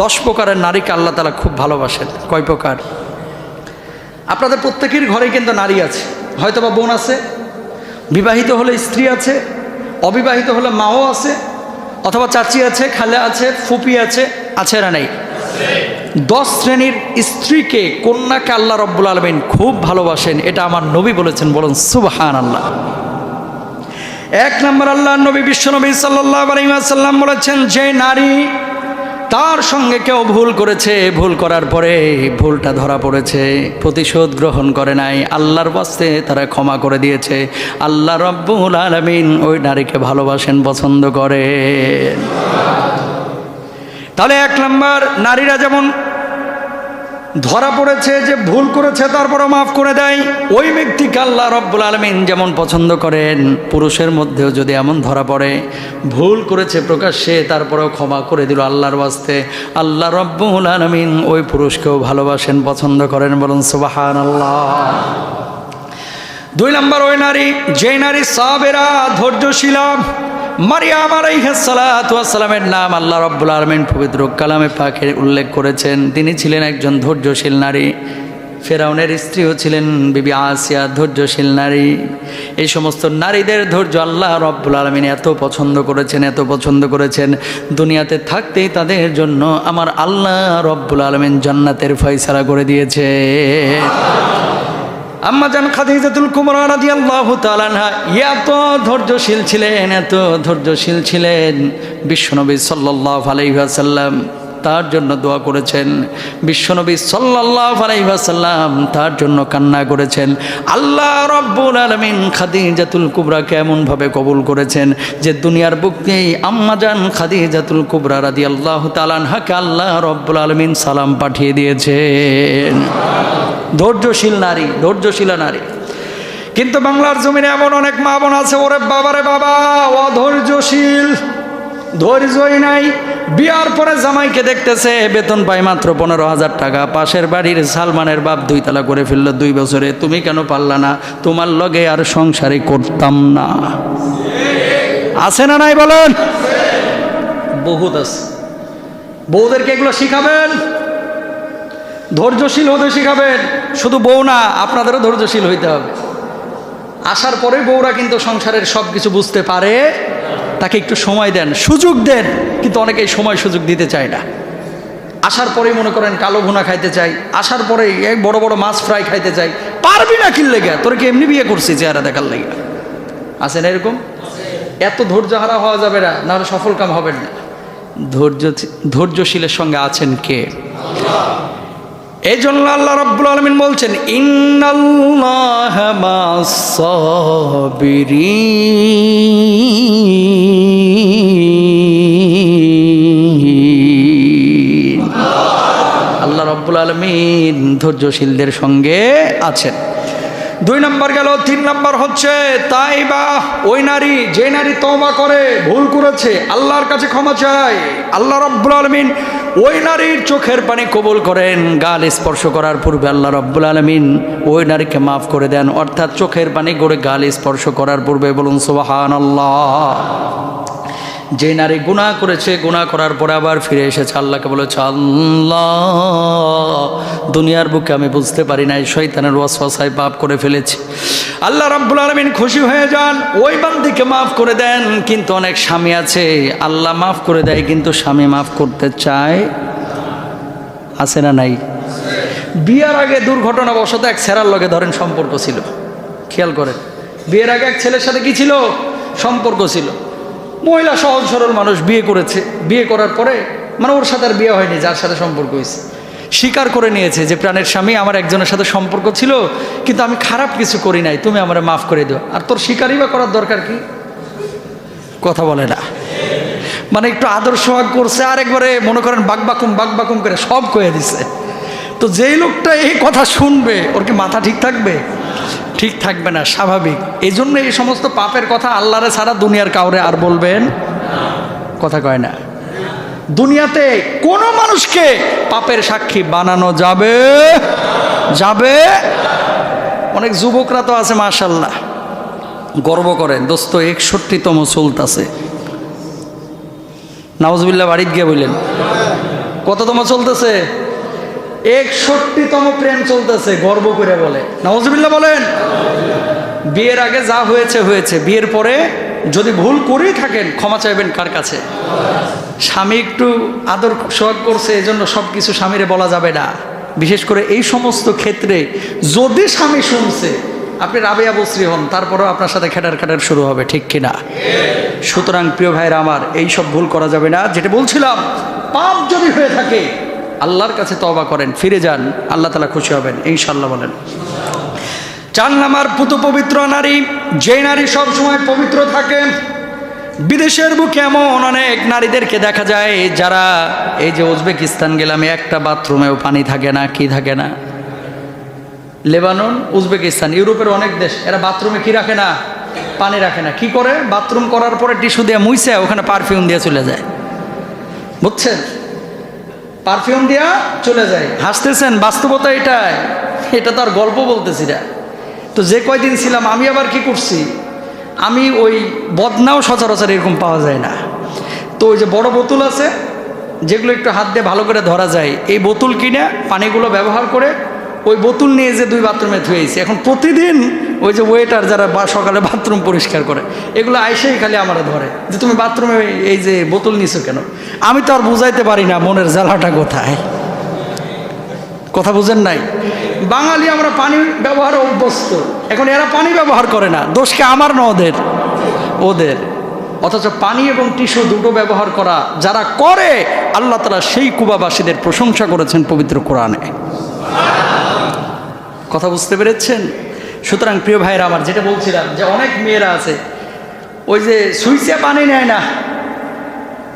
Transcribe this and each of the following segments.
দশ প্রকারের নারীকে আল্লাহ তালা খুব ভালোবাসেন। কয় প্রকার? আপনাদের প্রত্যেকের ঘরে কিন্তু নারী আছে। হয়তো বা বোন আছে, বিবাহিত হলে স্ত্রী আছে, অবিবাহিত হলে মাও আছে, অথবা চাচি আছে, খালে আছে, ফুপি আছে আছে না নেই? দশ শ্রেণির স্ত্রীকে কন্যাকে আল্লাহ রব্বুল আলমিন খুব ভালোবাসেন, এটা আমার নবী বলেছেন, বলুন সুবহান আল্লাহ এক নম্বর আল্লাহ নবী বিশ্বনবী সাল্লাহ আলাইসাল্লাম বলেছেন, যে নারী তার সঙ্গে কেউ ভুল করেছে, ভুল করার পরে ভুলটা ধরা পড়েছে, প্রতিশোধ গ্রহণ করে নাই, আল্লাহর বাস্তে তারা ক্ষমা করে দিয়েছে। আল্লাহ রব্বুল আলমিন ওই নারীকে ভালোবাসেন, পছন্দ করে তাহলে এক নম্বর, নারীরা যেমন ধরা পড়েছে যে ভুল করেছে তারপরে মাফ করে দেয়। ওই ব্যক্তিকে আল্লাহ রব্বুল আলমিন যেমন পছন্দ করেন, পুরুষের মধ্যেও যদি এমন ধরা পড়ে, ভুল করেছে প্রকাশ্যে, তারপরেও ক্ষমা করে দিল আল্লাহর বাস্তে আল্লাহ রব্বুল আলমিন ওই পুরুষকেও ভালোবাসেন, পছন্দ করেন বলুন সুবাহান আল্লাহ দুই নম্বর ওই নারী যে নারী সাবেরা ধৈর্যশীলা মারিয়াম আলাইহাসালামের নাম আল্লাহ রব্বুল আলমিন পবিত্র কালামে পাকে উল্লেখ করেছেন। তিনি ছিলেন একজন ধৈর্যশীল নারী। ফেরাউনের স্ত্রীও ছিলেন বিবি আসিয়া ধৈর্যশীল নারী। এই সমস্ত নারীদের ধৈর্য আল্লাহ রব্বুল আলমিন এত পছন্দ করেছেন, এত পছন্দ করেছেন। দুনিয়াতে থাকতেই তাদের জন্য আমার আল্লাহ রব্বুল আলমিন জান্নাতের ফয়সালা করে দিয়েছে। আম্মাজান খাদিজাতুল কুমরা রাদিয়াল্লাহু তাআলা এত ধৈর্যশীল ছিলেন, এত ধৈর্যশীল ছিলেন। বিশ্বনবী সাল্লাল্লাহু আলাইহি ওয়াসাল্লাম তার জন্য দোয়া করেছেন। বিশ্বনবী সাল্লাল্লাহু আলাইহি ওয়াসাল্লাম তার জন্য কান্না করেছেন। আল্লাহ রব্বুল আলামিন খাদিজাতুল কুবরাকে এমনভাবে কবুল করেছেন যে দুনিয়ার বুকেই আম্মাজান খাদিজাতুল কুবরা রাদিয়াল্লাহু তাআলা আনহাকে আল্লাহ রব্বুল আলামিন সালাম পাঠিয়ে দিয়েছেন। ধৈর্যশীল নারী ধৈর্যশীলা নারী। কিন্তু বাংলার জমিনে এমন অনেক মা বোন আছে ওরে বাবারে বাবা অধৈর্যশীল। ধৈর্যই নাই। বিয়ার পরে জামাইকে দেখতেছে বেতন পায় মাত্র পনেরো হাজার টাকা। পাশের বাড়ির সালমানের বাপ দুই তালা করে ফেলল দুই বছরে। তুমি কেন পারলা না? তোমার লগে আর সংসারই করতাম না। আছে না নাই বলেন? বহুত আছে। বউদেরকে এগুলো শিখাবেন? ধৈর্যশীল হতে শিখাবেন। শুধু বউ না, আপনাদেরও ধৈর্যশীল হইতে হবে। আসার পরে বউরা কিন্তু সংসারের সব কিছু বুঝতে পারে, তাকে একটু সময় দেন। সুযোগ দেন, কিন্তু অনেকেই সময় সুযোগ দিতে চায় না। আসার পরেই মনে করেন কালো ভুনা খাইতে চাই। আসার পরেই এক বড় বড় মাছ ফ্রাই খাইতে চাই। পারবি না কিনলে গে তোর কি এমনি বিয়ে করছি চেহারা দেখার লেগে? আছে না এরকম? এত ধৈর্য হারা হওয়া যাবে না নাহলে সফল কাম হবেন না। ধৈর্য, ধৈর্যশীলের সঙ্গে আছেন কে? এই জন্য আল্লাহ রব্বুল আলমিন বলছেন। আল্লাহ রব্বুল আলমিন ধৈর্যশীলদের সঙ্গে আছেন দুই নম্বর গেল, তিন নম্বর হচ্ছে তাই বা ওই নারী, যে নারী তওবা করে, ভুল করেছে, আল্লাহর কাছে ক্ষমা চায় আল্লাহ রব্বুল আলমিন ওই নারীর চোখের পানি কবুল করেন, গাল স্পর্শ করার পূর্বে আল্লাহ রব্বুল আলমিন ওই নারীকে মাফ করে দেন। অর্থাৎ চোখের পানি করে গাল স্পর্শ করার পূর্বে বলুন সোহান আল্লাহ যে নারী গুণা করেছে গুণা করার পরে আবার ফিরে এসেছে, আল্লাহকে বলেছে, আল্লাহ, দুনিয়ার বুকে আমি বুঝতে পারি নাই শৈতানের ওয়াসওয়াসায় পাপ করে ফেলেছি। আল্লাহ রাব্বুল আলমিন খুশি হয়ে যান, ওই বান্দিকে মাফ করে দেন, কিন্তু অনেক স্বামী আছে, আল্লাহ মাফ করে দেয়, কিন্তু স্বামী মাফ করতে চায়। আছে না নাই? বিয়ার আগে দুর্ঘটনাবশত এক ছেঁড়ার লগে ধরেন সম্পর্ক ছিল। খেয়াল করেন, বিয়ের আগে এক ছেলের সাথে কি ছিল? সম্পর্ক ছিল। মহিলা সহজ সরল মানুষ বিয়ে করেছে। বিয়ে করার পরে মানে ওর সাথে আর বিয়ে হয়নি, যার সাথে সম্পর্ক হয়েছে। স্বীকার করে নিয়েছে যে, প্রাণের স্বামী আমার একজনের সাথে সম্পর্ক ছিল, কিন্তু আমি খারাপ কিছু করি নাই, তুমি আমার মাফ করে দিও। আর তোর স্বীকারই বা করার দরকার কি? কথা বলে না। মানে একটু আদর্শ ভাগ করছে, আর একবারে মনে করেন বাকবাকুম বাকবাকুম করে সব কয়ে দিছে। তো যেই লোকটা এই কথা শুনবে, ওর কি মাথা ঠিক থাকবে? ঠিক থাকবে না, স্বাভাবিক। এই জন্য এই সমস্ত পাপের কথা আল্লাহরে ছাড়া দুনিয়ার কাউরে আর বলবেন? কথা কয় না। দুনিয়াতে কোনো মানুষকে পাপের সাক্ষী বানানো যাবে? যাবে? অনেক যুবকরা তো আছে, মাশাল্লাহ। গর্ব করেন, দোস্ত, একষট্টিতম চলতাছে নাওজবিল্লা বাড়িতে গিয়ে বললেন, কততম চলতেছে একষট্টিতম প্রেম চলতেছে, গর্ব করে বলে। নওয়াজবিল্লা বলেন, বিয়ের আগে যা হয়েছে হয়েছে। বিয়ের পরে যদি ভুল করেই থাকেন, ক্ষমা চাইবেন কার কাছে? স্বামী একটু আদর সোহাগ করছে, এজন্য সব কিছু স্বামীরে বলা যাবে না। বিশেষ করে এই সমস্ত ক্ষেত্রে যদি স্বামী শুনছে, আপনি রাবেয়া বশ্রী হন, তারপরেও আপনার সাথে খেটার খেটার শুরু হবে, ঠিক কিনা? সুতরাং প্রিয় ভাইরা আমার, এই সব ভুল করা যাবে না। যেটা বলছিলাম, পাপ যদি হয়ে থাকে আল্লাহর কাছে তবা করেন, ফিরে যান, আল্লাহ তালা খুশি হবেন ইনশাল্লাহ বলেন। চার নাম্বার, পুত পবিত্র নারী যে নারী সবসময় পবিত্র থাকে, বিদেশের বুকে এমন অনেক নারীদেরকে দেখা যায় যারা, এই যে উজবেকিস্তান গেলাম, একটা বাথরুমেও পানি থাকে না, কি থাকে না? লেবানন, উজবেকিস্তান, ইউরোপের অনেক দেশ, এরা বাথরুমে কি রাখে না? পানি রাখে না। কি করে? বাথরুম করার পরে টিস্যু দিয়ে মুইছে, ওখানে পারফিউম দিয়ে চলে যায়। বুঝছেন? পারফিউম দিয়া চলে যায়। হাসতেছেন, বাস্তবতা এটাই। এটা তো আর গল্প বলতেছি না। তো যে কয়দিন ছিলাম, আমি আবার কি করছি? আমি ওই বদনাও সচরাচর এরকম পাওয়া যায় না। তো ওই যে বড় বোতল আছে, যেগুলো একটু হাত দিয়ে ভালো করে ধরা যায়, এই বোতল কিনে পানিগুলো ব্যবহার করে ওই বোতল নিয়ে যে দুই বাথরুমে ধুয়েছি এখন প্রতিদিন ওই যে ওয়েটার যারা বা সকালে বাথরুম পরিষ্কার করে, এগুলো আইসেই খালি আমার ধরে যে তুমি বাথরুমে এই যে বোতল নিছো কেন? আমি তো আর বুঝাইতে পারি না মনের জ্বালাটা কোথায়। কথা বুঝেন নাই? বাঙালি আমরা পানি ব্যবহারে অভ্যস্ত, এখন এরা পানি ব্যবহার করে না দোষকে আমার না ওদের? ওদের। অথচ পানি এবং টিস্যু দুটো ব্যবহার করা যারা করে, আল্লাহ তালা সেই কুবাবাসীদের প্রশংসা করেছেন পবিত্র কোরআনে। কথা বুঝতে পেরেছেন? সুতরাং প্রিয় ভাইয়েরা আমার, যেটা বলছিলাম যে অনেক মেয়েরা আছে, ওই যে সুইচে পানি নেয় না,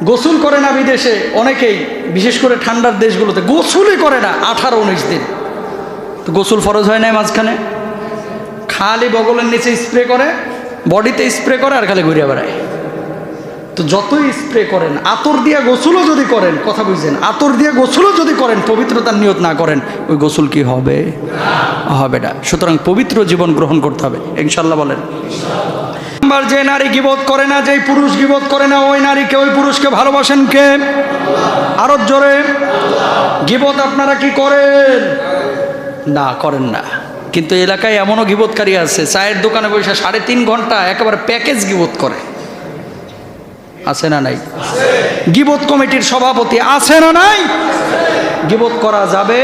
গোসল করে না বিদেশে, অনেকেই, বিশেষ করে ঠান্ডার দেশগুলোতে, গোসলই করে না, আঠারো উনিশ দিন। তো গোসল ফরজ হয় না মাঝখানে? খালি বগলের নিচে স্প্রে করে, বডিতে স্প্রে করে আর খালি ঘুরিয়ে বেড়ায়। তো যতই স্প্রে করেন, আতর দিয়ে গোসলও যদি করেন, কথা বুঝছেন? আতর দিয়ে গোসলও যদি করেন, পবিত্রতার নিয়ত না করেন, ওই গোসল কি হবে? হবে না। সুতরাং পবিত্র জীবন গ্রহণ করতে হবে। ইনশাল্লাহ বলেন। যে নারী গিবোধ করে না, যেই পুরুষ গিবোধ করে না, ওই নারীকে ওই পুরুষকে ভালোবাসেন কে? আরও জোরে। গিবোধ আপনারা কি করেন? না করেন না। কিন্তু এলাকায় এমনও গিবোধকারী আছে, চায়ের দোকানে বসে সাড়ে তিন ঘণ্টা একেবারে প্যাকেজ গিবোধ করে। আছে না নাই? গিবোধ কমিটির সভাপতি আছে না নাই? গিবোধ করা যাবে?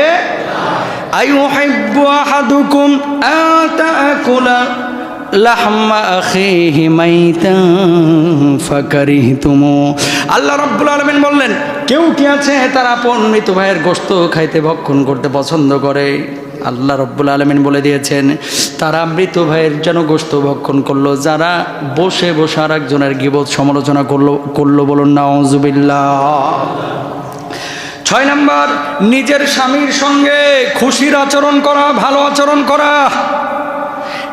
আল্লাহ রাব্বুল আলামিন বললেন, কেউ কি আছে তার আপন মৃত ভাইয়ের গোশত খাইতে ভক্ষণ করতে পছন্দ করে? আল্লাহ রব্বুল আলমিন বলে দিয়েছেন, তারা মৃত ভাইয়ের যেন গোস্ত ভক্ষণ করল, যারা বসে বসে আর একজনের গিবোধ সমালোচনা করল করল বলুন না অজুবিল্লা ছয় নম্বর, নিজের স্বামীর সঙ্গে খুশির আচরণ করা, ভালো আচরণ করা।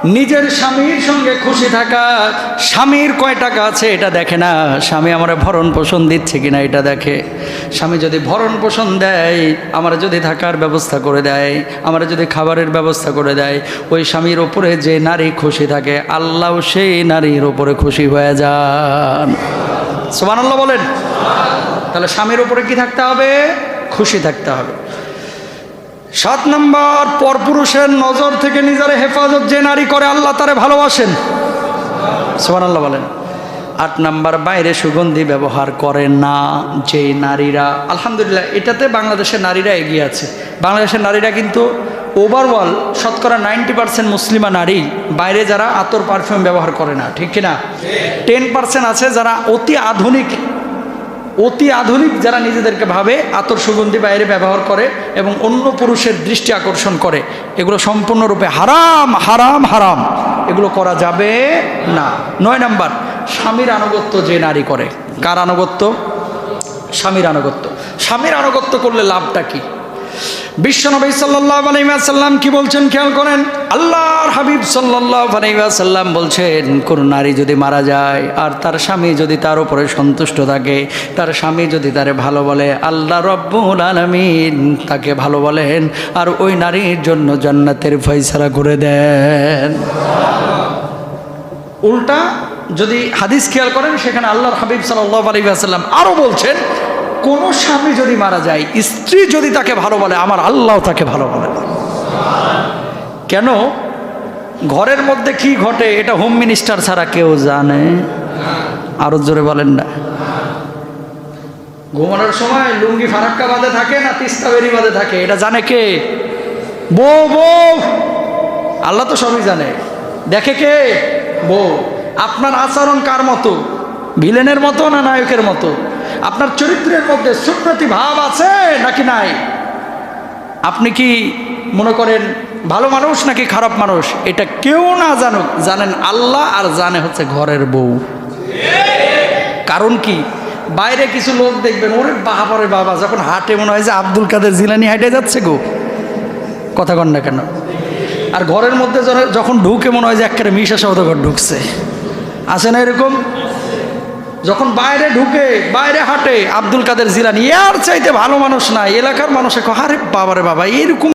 নিজের স্বামীর সঙ্গে খুশি থাকা। স্বামীর কয় টাকা আছে এটা দেখে না। স্বামী আমার ভরণ পোষণ দিচ্ছে কিনা এটা দেখে। স্বামী যদি ভরণ পোষণ দেয়, আমার যদি থাকার ব্যবস্থা করে দেয়, আমার যদি খাবারের ব্যবস্থা করে দেয়, ওই স্বামীর ওপরে যে নারী খুশি থাকে, আল্লাহ সেই নারীর ওপরে খুশি হয়ে যান। সোমান আল্লাহ বলেন। তাহলে স্বামীর ওপরে কি থাকতে হবে? খুশি থাকতে হবে। সাত নম্বর, পরপুরুষের নজর থেকে নিজের হেফাজত যে নারী করে আল্লাহ তারে ভালোবাসেন। সোমান আল্লাহ বলেন। আট নাম্বার, বাইরে সুগন্ধি ব্যবহার করে না যে নারীরা। আলহামদুলিল্লাহ, এটাতে বাংলাদেশের নারীরা এগিয়ে আছে। বাংলাদেশের নারীরা কিন্তু ওভারঅল শতকরা নাইনটি পার্সেন্ট মুসলিমা নারী বাইরে যারা আতর পারফিউম ব্যবহার করে না, ঠিক কিনা? টেন পার্সেন্ট আছে যারা অতি আধুনিক অতি আধুনিক যারা নিজেদেরকে ভাবে, আতর সুগন্ধি বাইরে ব্যবহার করে এবং অন্য পুরুষের দৃষ্টি আকর্ষণ করে, এগুলো সম্পূর্ণরূপে হারাম হারাম হারাম। এগুলো করা যাবে না। নয় নাম্বার, স্বামীর আনুগত্য যে নারী করে। কার আনুগত্য? স্বামীর আনুগত্য। স্বামীর আনুগত্য করলে লাভটা কি? বিশ্বনবী সাল্লাহ আলাইসাল্লাম কি বলছেন খেয়াল করেন? আল্লাহর হাবিব সাল্লাহ আলাইসাল্লাম বলছেন, কোন নারী যদি মারা যায় আর তার স্বামী যদি তার উপরে সন্তুষ্ট থাকে, তার স্বামী যদি তারে ভালো বলে, আল্লাহ রব্বুল আলমিন তাকে ভালো বলেন আর ওই নারীর জন্য জান্নাতের ফয়সালা করে দেন। উল্টা যদি হাদিস খেয়াল করেন, সেখানে আল্লাহর হাবিব সাল্লাহ আলী আসাল্লাম আরও বলছেন কোনো স্বামী যদি মারা যায়, স্ত্রী যদি তাকে ভালো বলে, আমার আল্লাহ তাকে ভালো বলে। কেন? ঘরের মধ্যে কি ঘটে এটা হোম মিনিস্টার ছাড়া কেউ জানে। আরও জোরে বলেন না। ঘুমানোর সময় লুঙ্গি ফারাক্কা বাঁধে থাকে না, তিস্তা বেরি বাঁধে থাকে, এটা জানে কে? বউ বউ! আল্লাহ তো সবই জানে। দেখে কে? বউ। আপনার আচরণ কার মতো? ভিলেনের মতো না নায়কের মতো? আপনার চরিত্রের মধ্যে সুন্নতি ভাব আছে নাকি নাই? আপনি কি মনে করেন ভালো মানুষ নাকি খারাপ মানুষ? এটা কেউ না জানুক। জানেন আল্লাহ আর জানে হচ্ছে ঘরের বউ। কারণ কি? বাইরে কিছু লোক দেখবেন, ওরে বাবারে বাবা, যখন হাটে মনে হয় যে আব্দুল কাদের জিলানি হাটে যাচ্ছে গো। কথা কন না কেন? আর ঘরের মধ্যে যখন- ঢুকে মনে হয় যে একটা মিশা সৌদাগর ঢুকছে। আছে না এরকম? যখন বাইরে ঢুকে, বাইরে হাঁটে, আব্দুল কাদের জিলানি আর চাইতে ভালো মানুষ নাই। এলাকার মানুষে আরে বাবারে বাবা, এরকম